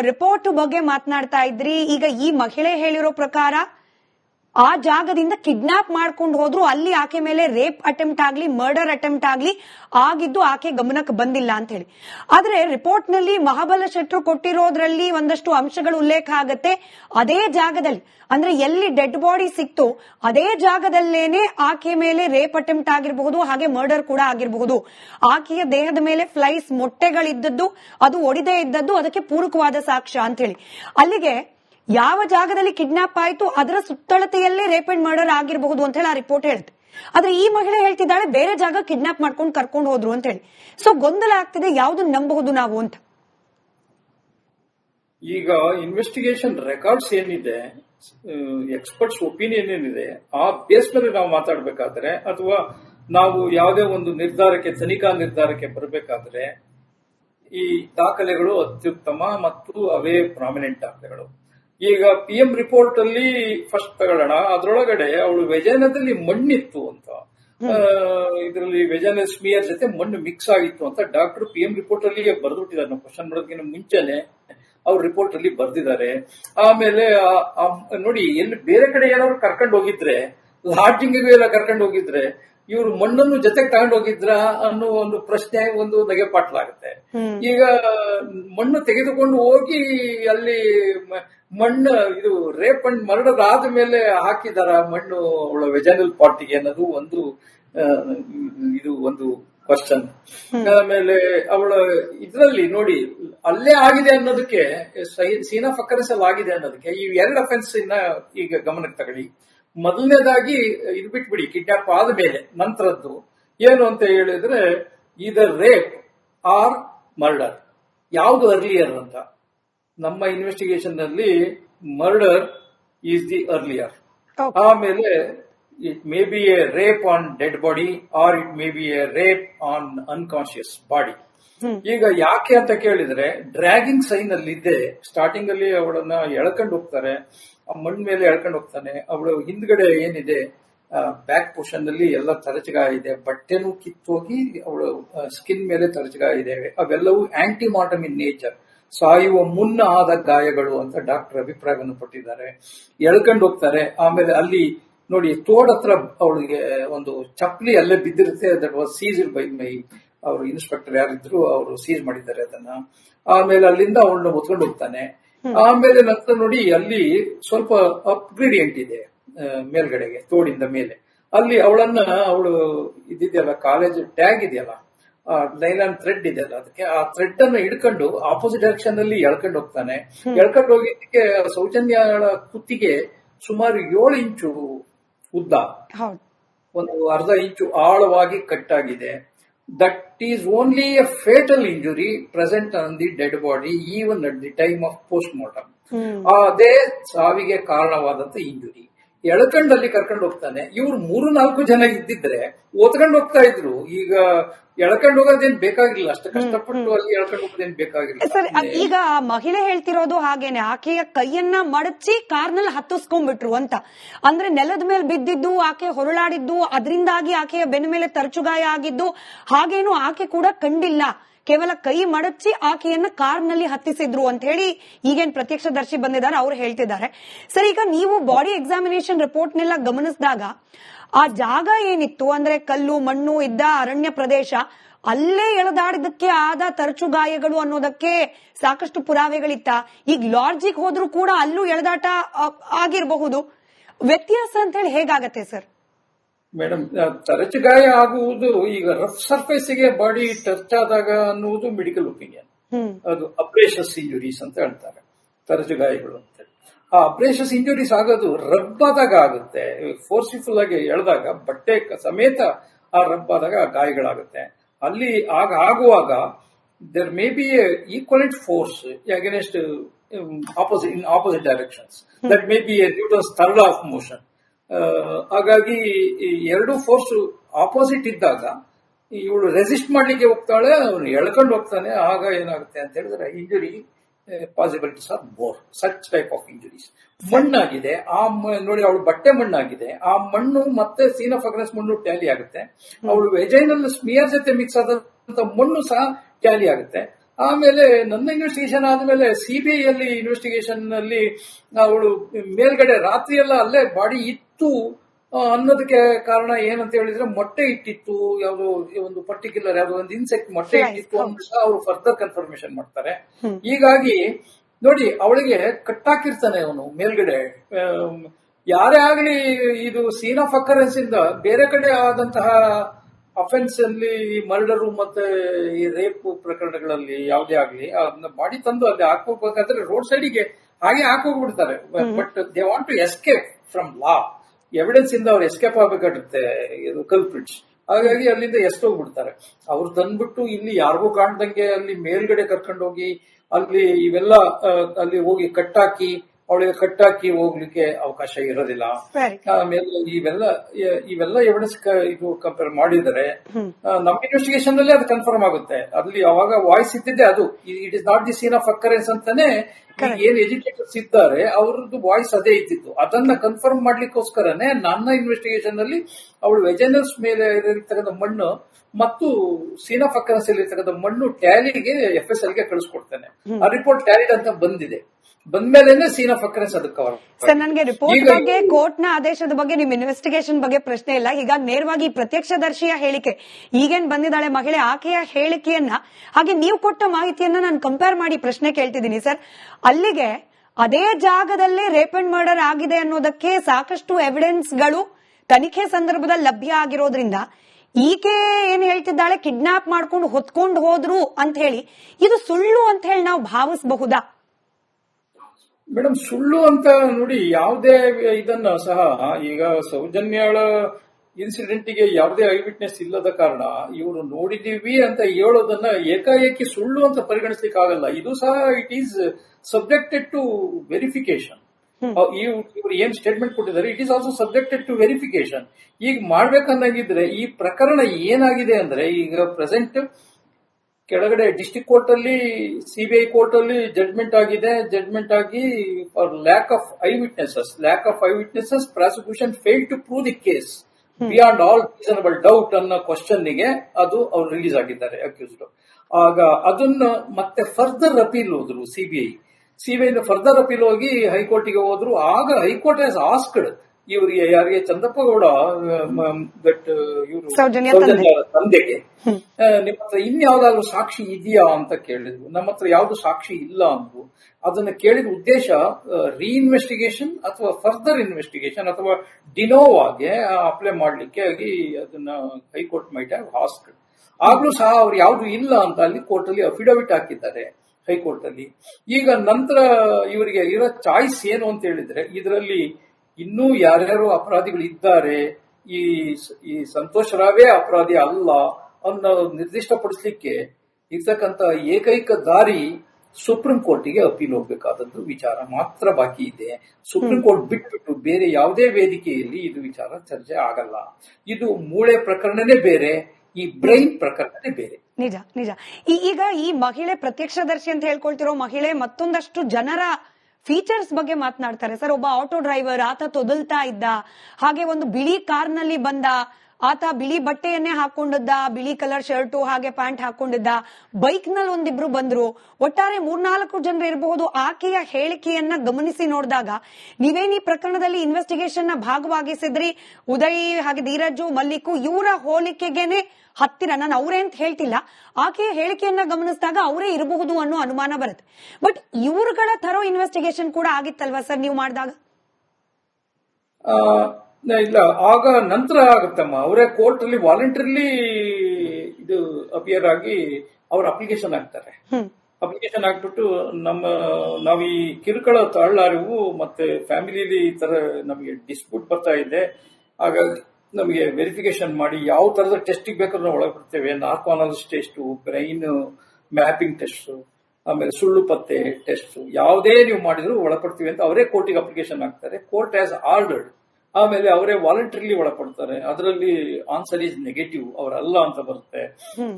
Report ಬಗ್ಗೆ ಮಾತನಾಡ್ತಾ ಇದ್ರಿ. ಈಗ ಈ ಮಹಿಳೆ ಹೇಳಿರೋ ಪ್ರಕಾರ ಆ ಜಾಗದಿಂದ ಕಿಡ್ನಾಪ್ ಮಾಡ್ಕೊಂಡು ಹೋದ್ರು. ಅಲ್ಲಿ ಆಕೆ ಮೇಲೆ ರೇಪ್ ಅಟೆಂಪ್ಟ್ ಆಗ್ಲಿ, ಮರ್ಡರ್ ಅಟೆಂಪ್ಟ್ ಆಗ್ಲಿ ಆಗಿದ್ದು ಆಕೆ ಗಮನಕ್ಕೆ ಬಂದಿಲ್ಲ ಅಂತ ಹೇಳಿ. ಆದ್ರೆ ರಿಪೋರ್ಟ್ನಲ್ಲಿ ಮಹಾಬಲ ಶೆಟ್ರು ಕೊಟ್ಟಿರೋದ್ರಲ್ಲಿ ಒಂದಷ್ಟು ಅಂಶಗಳು ಉಲ್ಲೇಖ ಆಗತ್ತೆ. ಅದೇ ಜಾಗದಲ್ಲಿ, ಅಂದ್ರೆ ಎಲ್ಲಿ ಡೆಡ್ ಬಾಡಿ ಸಿಕ್ತು ಅದೇ ಜಾಗದಲ್ಲೇನೆ ಆಕೆ ಮೇಲೆ ರೇಪ್ ಅಟೆಂಪ್ಟ್ ಆಗಿರಬಹುದು, ಹಾಗೆ ಮರ್ಡರ್ ಕೂಡ ಆಗಿರಬಹುದು. ಆಕೆಯ ದೇಹದ ಮೇಲೆ ಫ್ಲೈಸ್ ಮೊಟ್ಟೆಗಳಿದ್ದದ್ದು, ಅದು ಒಡಿದೇ ಇದ್ದದ್ದು, ಅದಕ್ಕೆ ಪೂರಕವಾದ ಸಾಕ್ಷ್ಯ ಅಂತ ಹೇಳಿ. ಅಲ್ಲಿಗೆ ಯಾವ ಜಾಗದಲ್ಲಿ ಕಿಡ್ನಾಪ್ ಆಯಿತು, ಅದರ ಸುತ್ತಳತೆಯಲ್ಲೇ ರೇಪ್ ಅಂಡ್ ಮರ್ಡರ್ ಆಗಿರಬಹುದು ಅಂತ ಹೇಳಿ ಆ ರಿಪೋರ್ಟ್ ಹೇಳುತ್ತೆ. ಆದ್ರೆ ಈ ಮಹಿಳೆ ಹೇಳ್ತಿದ್ದಾಳೆ, ಬೇರೆ ಜಾಗ ಕಿಡ್ನಾಪ್ ಮಾಡ್ಕೊಂಡು ಕರ್ಕೊಂಡು ಹೋದ್ರು ಅಂತ ಹೇಳಿ. ಸೊ ಗೊಂದಲ ಆಗ್ತಿದೆ, ಯಾವ್ದು ನಂಬಬಹುದು ನಾವು ಅಂತ. ಈಗ ಇನ್ವೆಸ್ಟಿಗೇಷನ್ ರೆಕಾರ್ಡ್ಸ್ ಏನಿದೆ ಎಕ್ಸ್ಪರ್ಟ್ಸ್ ಒಪಿನಿಯನ್ ಏನಿದೆ, ಆ ಬೇಸ್ ಮೇಲೆ ನಾವು ಮಾತಾಡಬೇಕಾದ್ರೆ, ಅಥವಾ ನಾವು ಯಾವುದೇ ಒಂದು ನಿರ್ಧಾರಕ್ಕೆ, ತನಿಖಾ ನಿರ್ಧಾರಕ್ಕೆ ಬರಬೇಕಾದ್ರೆ, ಈ ದಾಖಲೆಗಳು ಅತ್ಯುತ್ತಮ ಮತ್ತು ಅವೇ ಪ್ರಾಮಿನೆಂಟ್ ದಾಖಲೆಗಳು. ಈಗ ಪಿ ಎಂ ರಿಪೋರ್ಟ್ ಅಲ್ಲಿ ಫಸ್ಟ್ ತಗೊಳ್ಳೋಣ. ಅದರೊಳಗಡೆ ಅವಳು ವ್ಯಜನದಲ್ಲಿ ಮಣ್ಣಿತ್ತು ಅಂತ. ಇದರಲ್ಲಿ ವ್ಯಜನ ಸ್ಮಿಯರ್ ಜೊತೆ ಮಣ್ಣು ಮಿಕ್ಸ್ ಆಗಿತ್ತು ಅಂತ ಡಾಕ್ಟರ್ ಪಿ ಎಂ ರಿಪೋರ್ಟ್ ಅಲ್ಲಿ ಬರೆದ್ಬಿಟ್ಟಿದ್ದಾರೆ. ನಾವು ಕ್ವಶನ್ ಮಾಡೋದಕ್ಕಿಂತ ಮುಂಚೆನೆ ಅವ್ರ ರಿಪೋರ್ಟ್ ಅಲ್ಲಿ ಬರ್ದಿದ್ದಾರೆ. ಆಮೇಲೆ ನೋಡಿ ಎಲ್ಲಿ ಬೇರೆ ಕಡೆ ಏನಾದ್ರು ಕರ್ಕೊಂಡು ಹೋಗಿದ್ರೆ ಲಾಡ್ಜಿಂಗ್ ಎಲ್ಲ ಕರ್ಕೊಂಡು ಹೋಗಿದ್ರೆ ಇವರು ಮಣ್ಣನ್ನು ಜೊತೆಗೆ ತಗೊಂಡು ಹೋಗಿದ್ರ ಅನ್ನೋ ಒಂದು ಪ್ರಶ್ನೆ ಒಂದು ನಗೆಪಾಟ್ಲಾಗುತ್ತೆ. ಈಗ ಮಣ್ಣು ತೆಗೆದುಕೊಂಡು ಹೋಗಿ ಅಲ್ಲಿ ಮಣ್ಣು ಇದು ರೇಪ್ ಅಂಡ್ ಮರ್ಡರ್ ಆದ ಮೇಲೆ ಹಾಕಿದಾರ ಮಣ್ಣು ಅವಳ ವೆಜನಲ್ ಪಾರ್ಟಿಗೆ ಅನ್ನೋದು ಒಂದು ಇದು ಒಂದು ಕ್ವಶನ್ ಆಮೇಲೆ ಅವಳ ಇದರಲ್ಲಿ ನೋಡಿ ಅಲ್ಲೇ ಆಗಿದೆ ಅನ್ನೋದಕ್ಕೆ ಸೀನಾ ಅಕರೆನ್ಸ್ ಅಲ್ಲಿ ಆಗಿದೆ ಅನ್ನೋದಕ್ಕೆ ಈ ಎರಡು ಅಫೆನ್ಸ್ ಇನ್ನ ಈಗ ಗಮನಕ್ಕೆ ತಗೊಳ್ಳಿ. ಮೊದಲನೇದಾಗಿ ಇದು ಬಿಟ್ಬಿಡಿ ಕಿಡ್ನಾಪ್ ಆದ ಮೇಲೆ ನಂತರದ್ದು. ಏನು ಅಂತ ಹೇಳಿದ್ರೆ ಇದರ್ ರೇಪ್ ಆರ್ ಮರ್ಡರ್ ಯಾವುದು ಅರ್ಲಿಯರ್ ಅಂತ. ನಮ್ಮ ಇನ್ವೆಸ್ಟಿಗೇಷನ್ನಲ್ಲಿ ಮರ್ಡರ್ ಈಸ್ ದಿ ಅರ್ಲಿಯರ್. ಆಮೇಲೆ it may be a rape on dead body or it may be a rape on unconscious body ಈಗ ಯಾಕೆ ಅಂತ ಕೇಳಿದ್ರೆ ಡ್ರ್ಯಾಗಿಂಗ್ ಸೈನ್ ಅಲ್ಲಿ ಇದ್ದೆ ಸ್ಟಾರ್ಟಿಂಗ್ ಅಲ್ಲಿ ಅವಳನ್ನ ಎಳ್ಕೊಂಡು ಹೋಗ್ತಾರೆ. ಮಣ್ಣ ಮಣ್ಣ್ ಮೇಲೆ ಎಳ್ಕೊಂಡು ಹೋಗ್ತಾನೆ. ಅವಳು ಹಿಂದ್ಗಡೆ ಏನಿದೆ ಬ್ಯಾಕ್ ಪೋರ್ಷನ್ ಅಲ್ಲಿ ಎಲ್ಲ ತರಚಗ ಇದೆ ಬಟ್ಟೆನೂ ಕಿತ್ತೋಗಿ ಅವಳು ಸ್ಕಿನ್ ಮೇಲೆ ತರಚಗ ಇದೆ ಅವೆಲ್ಲವೂ ಆಂಟಿ ಮಾರ್ಟಮ್ ಇನ್ ನೇಚರ್ ಸಾಯುವ ಮುನ್ನ ಆದ ಗಾಯಗಳು ಅಂತ ಡಾಕ್ಟರ್ ಅಭಿಪ್ರಾಯವನ್ನು ಪಟ್ಟಿದ್ದಾರೆ ಎಳ್ಕೊಂಡು ಹೋಗ್ತಾರೆ. ಆಮೇಲೆ ಅಲ್ಲಿ ನೋಡಿ ತೋಡ್ ಹತ್ರ ಅವಳಿಗೆ ಒಂದು ಚಪ್ಪಲಿ ಅಲ್ಲೇ ಬಿದ್ದಿರುತ್ತೆ. That was seized by my ಅವರು ಇನ್ಸ್ಪೆಕ್ಟರ್ ಯಾರಿದ್ರು ಅವರು ಸೀಸ್ ಮಾಡಿದ್ದಾರೆ ಅದನ್ನ. ಆಮೇಲೆ ಅಲ್ಲಿಂದ ಅವಳನ್ನ ಹೊತ್ಕೊಂಡು ಹೋಗ್ತಾನೆ. ಆಮೇಲೆ ನಂತರ ನೋಡಿ ಅಲ್ಲಿ ಸ್ವಲ್ಪ ಅಪ್ಗ್ರೇಡಿಯಂಟ್ ಇದೆ ಮೇಲ್ಗಡೆಗೆ ತೋಡಿಂದ ಮೇಲೆ. ಅಲ್ಲಿ ಅವಳನ್ನ ಅವಳು ಇದಿದೆಯಲ್ಲ ಕಾಲೇಜ್ ಟ್ಯಾಗ್ ಇದೆಯಲ್ಲ ಲೈಲಾನ್ ಥ್ರೆಡ್ ಇದೆ ಅಲ್ಲ ಅದಕ್ಕೆ ಆ ಥ್ರೆಡ್ ಅನ್ನು ಹಿಡ್ಕೊಂಡು ಆಪೋಸಿಟ್ ಡೈರೆಕ್ಷನ್ ಅಲ್ಲಿ ಎಳ್ಕೊಂಡು ಹೋಗ್ತಾನೆ. ಎಳ್ಕೊಂಡು ಹೋಗಿದ್ದಕ್ಕೆ ಸೌಜನ್ಯಗಳ ಕುತ್ತಿಗೆ ಸುಮಾರು ಏಳು ಇಂಚು ಉದ್ದ. ಒಂದು ಅರ್ಧ ಇಂಚು ಆಳವಾಗಿ ಕಟ್ ಆಗಿದೆ that is only a fatal injury present on the dead body even at the time of post mortem ಅದೇ ಸಾವಿಗೆ ಕಾರಣವಾದಂತ ಇಂಜುರಿ ಎಳ್ಕಂಡಲ್ಲಿ ಕರ್ಕೊಂಡು ಹೋಗ್ತಾನೆ. ಇವ್ರು ಮೂರು ನಾಲ್ಕು ಜನ ಇದ್ದಿದ್ರೆ ಓದ್ಕೊಂಡು ಹೋಗ್ತಾ ಇದ್ರು. ಈಗ ಎಳ್ಕೊಂಡು ಹೋಗೋದೇನ್ ಬೇಕಾಗಿಲ್ಲ. ಅಷ್ಟು ಕಷ್ಟಪಟ್ಟು ಅಲ್ಲಿ ಎಳ್ಕೊಂಡು ಹೋಗೋದೇನ್ ಬೇಕಾಗಿಲ್ಲ. ಸರ್ ಈಗ ಮಹಿಳೆ ಹೇಳ್ತಿರೋದು ಹಾಗೇನೆ. ಆಕೆಯ ಕೈಯನ್ನ ಮಡಚಿ ಕಾರ್ನಲ್ಲಿ ಹತ್ತಿಸ್ಕೊಂಡ್ಬಿಟ್ರು ಅಂತ. ಅಂದ್ರೆ ನೆಲದ ಮೇಲೆ ಬಿದ್ದಿದ್ದು ಆಕೆ ಹೊರಳಾಡಿದ್ದು ಅದರಿಂದಾಗಿ ಆಕೆಯ ಬೆನ್ನ ಮೇಲೆ ತರಚುಗಾಯ ಆಗಿದ್ದು ಹಾಗೇನು ಆಕೆ ಕೂಡ ಕಂಡಿಲ್ಲ. ಕೇವಲ ಕೈ ಮಡಚಿ ಆಕೆಯನ್ನ ಕಾರ್ನಲ್ಲಿ ಹತ್ತಿಸಿದ್ರು ಅಂತ ಹೇಳಿ ಈಗೇನ್ ಪ್ರತ್ಯಕ್ಷದರ್ಶಿ ಬಂದಿದ್ದಾರೆ, ಅವ್ರು ಹೇಳ್ತಿದ್ದಾರೆ. ಸರ್, ಈಗ ನೀವು ಬಾಡಿ ಎಕ್ಸಾಮಿನೇಷನ್ ರಿಪೋರ್ಟ್ನೆಲ್ಲ ಗಮನಿಸಿದಾಗ ಆ ಜಾಗ ಏನಿತ್ತು? ಅಂದ್ರೆ ಕಲ್ಲು, ಮಣ್ಣು ಇದ್ದ ಅರಣ್ಯ ಪ್ರದೇಶ, ಅಲ್ಲೇ ಎಳೆದಾಡಿದಕ್ಕೆ ಆದ ತರಚು ಗಾಯಗಳು ಅನ್ನೋದಕ್ಕೆ ಸಾಕಷ್ಟು ಪುರಾವೆಗಳಿತ್ತ? ಈಗ ಲಾಡ್ಜಿಗೆ ಹೋದ್ರೂ ಕೂಡ ಅಲ್ಲೂ ಎಳೆದಾಟ ಆಗಿರಬಹುದು. ವ್ಯತ್ಯಾಸ ಅಂತ ಹೇಳಿ ಹೇಗಾಗತ್ತೆ, ಸರ್? ಮೇಡಮ್ ತರಚು ಗಾಯ ಆಗುವುದು ಈಗ ರಫ್ ಸರ್ಫೇಸ್ಗೆ ಬಾಡಿ ಟಚ್ ಆದಾಗ ಅನ್ನುವುದು ಮೆಡಿಕಲ್ ಒಪಿನಿಯನ್ ಅದು ಅಪ್ರೇಷಸ್ ಇಂಜುರೀಸ್ ಅಂತ ಹೇಳ್ತಾರೆ ತರಚು ಗಾಯಗಳು ಅಂತ ಆ ಅಪ್ರೇಷಸ್ ಇಂಜುರೀಸ್ ಆಗೋದು ರಬ್ ಆದಾಗ ಆಗುತ್ತೆ ಫೋರ್ಸಿಫುಲ್ ಆಗಿ ಎಳೆದಾಗ ಬಟ್ಟೆ ಸಮೇತ ಆ ರಬ್ ಆದಾಗ ಆ ಗಾಯಗಳಾಗುತ್ತೆ. ಅಲ್ಲಿ ಆಗ ಆಗುವಾಗ there may be equivalent force against opposite in opposite directions that may be a Newton's third of motion ಹಾಗಾಗಿ ಈ ಎರಡು ಫೋರ್ಸ್ ಆಪೋಸಿಟ್ ಇದ್ದಾಗ ಇವಳು ರೆಸಿಸ್ಟ್ ಮಾಡ್ಲಿಕ್ಕೆ ಹೋಗ್ತಾಳೆ, ಅವನು ಎಳ್ಕೊಂಡು ಹೋಗ್ತಾನೆ, ಆಗ ಏನಾಗುತ್ತೆ ಅಂತ ಹೇಳಿದ್ರೆ injury possibilities are bore such type of injuries ಮಣ್ಣಾಗಿದೆ, ಆ ನೋಡಿ ಅವಳು ಬಟ್ಟೆ ಮಣ್ಣಾಗಿದೆ, ಆ ಮಣ್ಣು ಮತ್ತೆ ಸೀನಫಗ್ರಸ್ ಮಣ್ಣು ಟ್ಯಾಲಿ ಆಗುತ್ತೆ. ಅವಳು ವೆಜೈನಲ್ ಸ್ಮಿಯರ್ ಜೊತೆ ಮಿಕ್ಸ್ ಆದಂತ ಮಣ್ಣು ಸಹ ಟ್ಯಾಲಿ ಆಗುತ್ತೆ. ಆಮೇಲೆ ನನ್ನ ಇನ್ವೆಸ್ಟಿಗೇಷನ್ ಆದ್ಮೇಲೆ ಸಿಬಿಐ ಅಲ್ಲಿ ಇನ್ವೆಸ್ಟಿಗೇಷನ್ನಲ್ಲಿ ಅವಳು ಮೇಲ್ಗಡೆ ರಾತ್ರಿ ಎಲ್ಲ ಅಲ್ಲೇ ಬಾಡಿ ಇತ್ತು. ಆ, ಅನ್ನೋದಕ್ಕೆ ಕಾರಣ ಏನಂತ ಹೇಳಿದ್ರೆ ಮೊಟ್ಟೆ ಇಟ್ಟಿತ್ತು ಯಾವ್ದು ಒಂದು ಪರ್ಟಿಕ್ಯುಲರ್ ಯಾವ್ದು ಒಂದು ಇನ್ಸೆಕ್ಟ್ ಮೊಟ್ಟೆ ಇಟ್ಟಿತ್ತು ಅಂತ ಅವರು ಫರ್ದರ್ ಕನ್ಫರ್ಮೇಶನ್ ಮಾಡ್ತಾರೆ. ಹೀಗಾಗಿ ನೋಡಿ ಅವಳಿಗೆ ಕಟ್ಟಾಕಿರ್ತಾನೆ ಅವನು ಮೇಲ್ಗಡೆ. ಯಾರೇ ಆಗಲಿ ಇದು ಸೀನ್ ಆಫ್ ಅಕರೆನ್ಸ್ ಇಂದ ಬೇರೆ ಕಡೆ ಆದಂತಹ ಅಫೆನ್ಸ್ ಅಲ್ಲಿ ಮರ್ಡರ್ ಮತ್ತೆ ಈ ರೇಪ್ ಪ್ರಕರಣಗಳಲ್ಲಿ ಯಾವುದೇ ಆಗ್ಲಿ ಅದನ್ನ ಬಾಡಿ ತಂದು ಅಲ್ಲಿ ಹಾಕೋಬೇಕಾದ್ರೆ ರೋಡ್ ಸೈಡಿಗೆ ಹಾಗೆ ಹಾಕೋಗ್ಬಿಡ್ತಾರೆ but they want to escape from law evidence ಇಂದ ಅವ್ರು ಎಸ್ಕೇಪ್ ಆಗ್ಬೇಕಾಗುತ್ತೆ, ಇದು ಕಲ್ಪ್ರಿಟ್ಸ್ ಹಾಗಾಗಿ ಅಲ್ಲಿಂದ ಎಷ್ಟೋಗ್ಬಿಡ್ತಾರೆ ಅವ್ರು ತಂದ್ಬಿಟ್ಟು ಇಲ್ಲಿ ಯಾರಿಗೂ ಕಾಣ್ದಂಗೆ ಅಲ್ಲಿ ಮೇಲ್ಗಡೆ ಕರ್ಕೊಂಡೋಗಿ ಅಲ್ಲಿ ಇವೆಲ್ಲ ಅಲ್ಲಿ ಹೋಗಿ ಕಟ್ಟಾಕಿ ಅವಳಿಗೆ ಕಟ್ಟಾಕಿ ಹೋಗ್ಲಿಕ್ಕೆ ಅವಕಾಶ ಇರೋದಿಲ್ಲ. ಆಮೇಲೆ ಇವೆಲ್ಲ ಇವೆಲ್ಲ ಎವಿಡೆನ್ಸ್ ಇದು ಕಂಪೇರ್ ಮಾಡಿದರೆ ನಮ್ಮ ಇನ್ವೆಸ್ಟಿಗೇಷನ್ ಅಲ್ಲಿ ಅದು ಕನ್ಫರ್ಮ್ ಆಗುತ್ತೆ. ಅಲ್ಲಿ ಅವಾಗ ವಾಯ್ಸ್ ಇದ್ದಿದ್ದೆ ಅದು. It is not the scene of occurrence ಅಂತಾನೆ ಏನ್ ಎಜುಕೇಟರ್ಸ್ ಇದ್ದಾರೆ ಅವ್ರದ್ದು ವಾಯ್ಸ್ ಅದೇ ಇದ್ದಿತ್ತು ಅದನ್ನ ಕನ್ಫರ್ಮ್ ಮಾಡ್ಲಿಕ್ಕೋಸ್ಕರನೇ ನನ್ನ ಇನ್ವೆಸ್ಟಿಗೇಷನ್ ಅಲ್ಲಿ ಅವಳು ವೆಜನಲ್ಸ್ ಮೇಲೆ ಇರತಕ್ಕಂಥ ಮಣ್ಣು ಮತ್ತು ಸೀನ್ ಆಫ್ ಅಕರೆನ್ಸ್ ಅಲ್ಲಿ ಇರ್ತಕ್ಕಂಥ ಮಣ್ಣು ಟ್ಯಾಲಿಗೆ ಎಫ್ ಎಸ್ ಎಲ್ಗೆ ಕಳಿಸ್ಕೊಡ್ತೇನೆ. ಆ ರಿಪೋರ್ಟ್ ಟ್ಯಾಲಿಡ್ ಅಂತ ಬಂದಿದೆ. ಬಂದ್ಮೇಲೆ ಸೀನ್ ಆಫ್ ಅಕ್ರೆನ್ಸ್ ಅದಕ್ಕೆ ಸರ್ ನನಗೆ ರಿಪೋರ್ಟ್ ಬಗ್ಗೆ ಕೋರ್ಟ್ನ ಆದೇಶದ ಬಗ್ಗೆ ನಿಮ್ ಇನ್ವೆಸ್ಟಿಗೇಷನ್ ಬಗ್ಗೆ ಪ್ರಶ್ನೆ ಇಲ್ಲ. ಈಗ ನೇರವಾಗಿ ಪ್ರತ್ಯಕ್ಷದರ್ಶಿಯ ಹೇಳಿಕೆ ಈಗೇನ್ ಬಂದಿದ್ದಾಳೆ ಮಹಿಳೆ ಆಕೆಯ ಹೇಳಿಕೆಯನ್ನ ಹಾಗೆ ನೀವು ಕೊಟ್ಟ ಮಾಹಿತಿಯನ್ನ ನಾನು ಕಂಪೇರ್ ಮಾಡಿ ಪ್ರಶ್ನೆ ಕೇಳ್ತಿದ್ದೀನಿ ಸರ್. ಅಲ್ಲಿಗೆ ಅದೇ ಜಾಗದಲ್ಲೇ ರೇಪ್ ಅಂಡ್ ಮರ್ಡರ್ ಆಗಿದೆ ಅನ್ನೋದಕ್ಕೆ ಸಾಕಷ್ಟು ಎವಿಡೆನ್ಸ್ಗಳು ತನಿಖೆ ಸಂದರ್ಭದಲ್ಲಿ ಲಭ್ಯ ಆಗಿರೋದ್ರಿಂದ ಈಕೆ ಏನ್ ಹೇಳ್ತಿದ್ದಾಳೆ ಕಿಡ್ನಾಪ್ ಮಾಡ್ಕೊಂಡು ಹೊತ್ಕೊಂಡು ಹೋದ್ರು ಅಂತ ಹೇಳಿ ಇದು ಸುಳ್ಳು ಅಂತ ಹೇಳಿ ನಾವು ಭಾವಿಸಬಹುದಾ? ಮೇಡಮ್ ಸುಳ್ಳು ಅಂತ ನೋಡಿ ಯಾವುದೇ ಇದನ್ನ ಸಹ ಈಗ ಸೌಜನ್ಯಳ ಇನ್ಸಿಡೆಂಟ್ಗೆ ಯಾವುದೇ ಐ ವಿಟ್ನೆಸ್ ಇಲ್ಲದ ಕಾರಣ ಇವರು ನೋಡಿದೀವಿ ಅಂತ ಹೇಳೋದನ್ನ ಏಕಾಏಕಿ ಸುಳ್ಳು ಅಂತ ಪರಿಗಣಿಸ್ಲಿಕ್ಕೆ ಆಗಲ್ಲ ಇದು ಸಹ it is subjected to verification ಇವರು ಏನ್ ಸ್ಟೇಟ್ಮೆಂಟ್ ಕೊಟ್ಟಿದ್ದಾರೆ it is also subjected to verification ಈಗ ಮಾಡ್ಬೇಕಂದಾಗಿದ್ರೆ ಈ ಪ್ರಕರಣ ಏನಾಗಿದೆ ಅಂದ್ರೆ ಈಗ ಪ್ರೆಸೆಂಟ್ ಕೆಳಗಡೆ ಡಿಸ್ಟಿಕ್ ಕೋರ್ಟ್ ಅಲ್ಲಿ ಸಿಬಿಐ ಕೋರ್ಟ್ ಅಲ್ಲಿ ಜಡ್ಮೆಂಟ್ ಆಗಿದೆ. ಜಡ್ಮೆಂಟ್ ಆಗಿ for lack of eye witnesses lack of eye witnesses prosecution fail to prove the case beyond all reasonable doubt ಅನ್ನೋ ಕ್ವಶನ್ಗೆ ಅದು ಅವ್ರು ರಿಲೀಸ್ ಆಗಿದ್ದಾರೆ ಅಕ್ಯೂಸ್ಡ್ ಆಗ ಅದನ್ನ ಮತ್ತೆ ಫರ್ದರ್ ಅಪೀಲ್ ಹೋದ್ರು ಸಿಬಿಐ ಸಿಬಿಐ ಫರ್ದರ್ ಅಪೀಲ್ ಹೋಗಿ ಹೈಕೋರ್ಟಿಗೆ ಹೋದ್ರು. ಆಗ ಹೈಕೋರ್ಟ್ ಆಸ್ ಆಸ್ಕ್ಡ್ ಇವರಿಗೆ ಯಾರಿಗೆ ಚಂದಪ್ಪ ಗೌಡ ದಟ್ ಇವರು. ತಂದೆಗೆ. ನಿಮ್ಮ ಹತ್ರ ಇನ್ಯಾವ್ದಾದ್ರು ಸಾಕ್ಷಿ ಇದೆಯಾ ಅಂತ ಕೇಳಿದ್ರು ನಮ್ಮ ಹತ್ರ ಯಾವ್ದು ಸಾಕ್ಷಿ ಇಲ್ಲ ಅಂದ್ರು ಅದನ್ನ ಕೇಳಿದ ಉದ್ದೇಶ ರೀಇನ್ವೆಸ್ಟಿಗೇಷನ್ ಅಥವಾ ಫರ್ದರ್ ಇನ್ವೆಸ್ಟಿಗೇಷನ್ ಅಥವಾ ಡಿನೋವಾಗೆ ಅಪ್ಲೈ ಮಾಡ್ಲಿಕ್ಕೆ ಆಗಿ ಅದನ್ನ ಹೈಕೋರ್ಟ್ ಮೈಟ್ ಆಸ್ಕ್ಡ್ ಆಗ್ಲೂ ಸಹ ಅವ್ರು ಯಾವ್ದು ಇಲ್ಲ ಅಂತ ಅಲ್ಲಿ ಕೋರ್ಟ್ ಅಲ್ಲಿ ಅಫಿಡವಿಟ್ ಹಾಕಿದ್ದಾರೆ ಹೈಕೋರ್ಟ್ ಅಲ್ಲಿ ಈಗ ನಂತರ ಇವರಿಗೆ ಇರೋ ಚಾಯ್ಸ್ ಏನು ಅಂತ ಹೇಳಿದ್ರೆ ಇದರಲ್ಲಿ ಇನ್ನೂ ಯಾರ್ಯಾರು ಅಪರಾಧಿಗಳು ಇದ್ದಾರೆ ಈ ಈ ಸಂತೋಷ್ ರಾವೇ ಅಪರಾಧಿ ಅಲ್ಲ ಅನ್ನೋ ನಿರ್ದಿಷ್ಟಪಡಿಸಲಿಕ್ಕೆ ಇರ್ತಕ್ಕಂತ ಏಕೈಕ ದಾರಿ ಸುಪ್ರೀಂ ಕೋರ್ಟಿಗೆ ಅಪೀಲ್ ಹೋಗ್ಬೇಕಾದದ್ದು ವಿಚಾರ ಮಾತ್ರ ಬಾಕಿ ಇದೆ. ಸುಪ್ರೀಂ ಕೋರ್ಟ್ ಬಿಟ್ಬಿಟ್ಟು ಬೇರೆ ಯಾವುದೇ ವೇದಿಕೆಯಲ್ಲಿ ಇದು ವಿಚಾರ ಚರ್ಚೆ ಆಗಲ್ಲ. ಇದು ಮೂಳೆ ಪ್ರಕರಣನೇ ಬೇರೆ ಈ ಬ್ರೈನ್ ಪ್ರಕರಣನೇ ಬೇರೆ. ನಿಜ ನಿಜ. ಈಗ ಈ ಮಹಿಳೆ ಪ್ರತ್ಯಕ್ಷದರ್ಶಿ ಅಂತ ಹೇಳ್ಕೊಳ್ತಿರೋ ಮಹಿಳೆ ಮತ್ತೊಂದಷ್ಟು ಜನರ ಫೀಚರ್ಸ್ ಬಗ್ಗೆ ಮಾತನಾಡ್ತಾರೆ. ಸರ್, ಒಬ್ಬ ಆಟೋ ಡ್ರೈವರ್ ಆತ ತೊದಲ್ತಾ ಇದ್ದ, ಹಾಗೆ ಒಂದು ಬಿಳಿ ಕಾರ್ನಲ್ಲಿ ಬಂದ ಆತ ಬಿಳಿ ಬಟ್ಟೆಯನ್ನೇ ಹಾಕೊಂಡಿದ್ದ, ಬಿಳಿ ಕಲರ್ ಶರ್ಟು ಹಾಗೆ ಪ್ಯಾಂಟ್ ಹಾಕೊಂಡಿದ್ದ. ಬೈಕ್ನಲ್ಲಿ ಒಂದಿಬ್ರು ಬಂದ್ರು. ಒಟ್ಟಾರೆ ಮೂರ್ನಾಲ್ಕು ಜನರು ಇರಬಹುದು. ಆಕೆಯ ಹೇಳಿಕೆಯನ್ನ ಗಮನಿಸಿ ನೋಡಿದಾಗ ನೀವೇನ್ ಈ ಪ್ರಕರಣದಲ್ಲಿ ಇನ್ವೆಸ್ಟಿಗೇಷನ್ನ ಭಾಗವಾಗಿಸಿದ್ರಿ? ಉದಯ್ ಹಾಗೆ ಧೀರಜು, ಮಲ್ಲಿಕು, ಇವರ ಹೋಲಿಕೆಗೆನೆ ಹತ್ತಿರ. ನಾನು ಅವರೇ ಅಂತ ಹೇಳ್ತಿಲ್ಲ. ಆಕೆಯ ಹೇಳಿಕೆಯನ್ನ ಗಮನಿಸಿದಾಗ ಅವರೇ ಇರಬಹುದು ಅನ್ನೋ ಅನುಮಾನ ಬರುತ್ತೆ. ಬಟ್ ಇವ್ರುಗಳ ಥರೋ ಇನ್ವೆಸ್ಟಿಗೇಷನ್ ಕೂಡ ಆಗಿತ್ತಲ್ವಾ ಸರ್ ನೀವು ಮಾಡಿದಾಗ? ಇಲ್ಲ ಆಗ ನಂತರ ಆಗುತ್ತಮ್ಮ. ಅವರೇ ಕೋರ್ಟ್ ಅಲ್ಲಿ ವಾಲಂಟರಿಲಿ ಇದು ಅಪಿಯರ್ ಆಗಿ ಅವ್ರ ಅಪ್ಲಿಕೇಶನ್ ಹಾಕ್ತಾರೆ. ಅಪ್ಲಿಕೇಶನ್ ಹಾಕ್ಬಿಟ್ಟು ನಮ್ಮ ನಾವು ಈ ಕಿರುಕುಳ ತಾಳ್ಲಾರಿವು ಮತ್ತೆ ಫ್ಯಾಮಿಲಿಲಿ ಈ ತರ ನಮಗೆ ಡಿಸ್ಪ್ಯೂಟ್ ಬರ್ತಾ ಇದೆ. ಹಾಗಾಗಿ ನಮಗೆ ವೆರಿಫಿಕೇಶನ್ ಮಾಡಿ ಯಾವ ತರದ ಟೆಸ್ಟಿಗೆ ಬೇಕಾದ್ರೂ ನಾವು ಒಳಪಡ್ತೇವೆ narco analysis test brain mapping test ಆಮೇಲೆ ಸುಳ್ಳು ಪತ್ತೆ ಟೆಸ್ಟ್ ಯಾವುದೇ ನೀವು ಮಾಡಿದ್ರು ಒಳಪಡ್ತೀವಿ ಅಂತ ಅವರೇ ಕೋರ್ಟಿಗೆ ಅಪ್ಲಿಕೇಶನ್ ಹಾಕ್ತಾರೆ. ಕೋರ್ಟ್ ಆಸ್ ಆರ್ಡರ್ಡ್ ಆಮೇಲೆ ಅವರೇ ವಾಲಂಟರಿಲಿ ಒಳಪಡ್ತಾರೆ. ಅದರಲ್ಲಿ ಆನ್ಸರ್ ಈಸ್ ನೆಗೆಟಿವ್ ಅವರಲ್ಲ ಅಂತ ಬರುತ್ತೆ.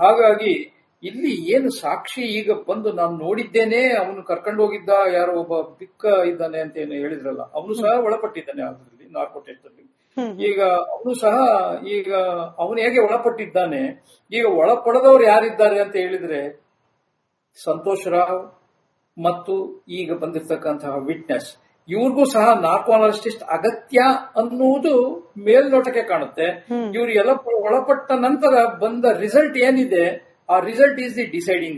ಹಾಗಾಗಿ ಇಲ್ಲಿ ಏನು ಸಾಕ್ಷಿ ಈಗ ಬಂದು ನಾನು ನೋಡಿದ್ದೇನೆ ಅವನು ಕರ್ಕೊಂಡು ಹೋಗಿದ್ದ ಯಾರೋ ಒಬ್ಬ ಬಿಕ್ಕ ಇದ್ದಾನೆ ಅಂತ ಏನು ಹೇಳಿದ್ರಲ್ಲ ಅವನು ಸಹ ಒಳಪಟ್ಟಿದ್ದಾನೆ ಅದರಲ್ಲಿ ನಾರ್ಕೋ ಟೆಸ್ಟ್ ಅಲ್ಲಿ ಈಗ ಅವನು ಸಹ ಈಗ ಅವನು ಹೇಗೆ ಒಳಪಟ್ಟಿದ್ದಾನೆ ಈಗ ಒಳಪಡದವ್ರು ಯಾರಿದ್ದಾರೆ ಅಂತ ಹೇಳಿದ್ರೆ ಸಂತೋಷ್ ರಾವ್ ಮತ್ತು ಈಗ ಬಂದಿರತಕ್ಕಂತಹ ವಿಟ್ನೆಸ್ ಇವ್ರಿಗೂ ಸಹ ನಾಲ್ಕು ಅನಾಲಿಸ್ಟಿಸ್ಟ್ ಅಗತ್ಯ ಅನ್ನುವುದು ಮೇಲ್ನೋಟಕ್ಕೆ ಕಾಣುತ್ತೆ. ಇವರು ಎಲ್ಲ ಒಳಪಟ್ಟ ನಂತರ ಬಂದ ರಿಸಲ್ಟ್ ಏನಿದೆ ಆ ರಿಸಲ್ಟ್ ಈಸ್ ದಿ ಡಿಸೈಡಿಂಗ್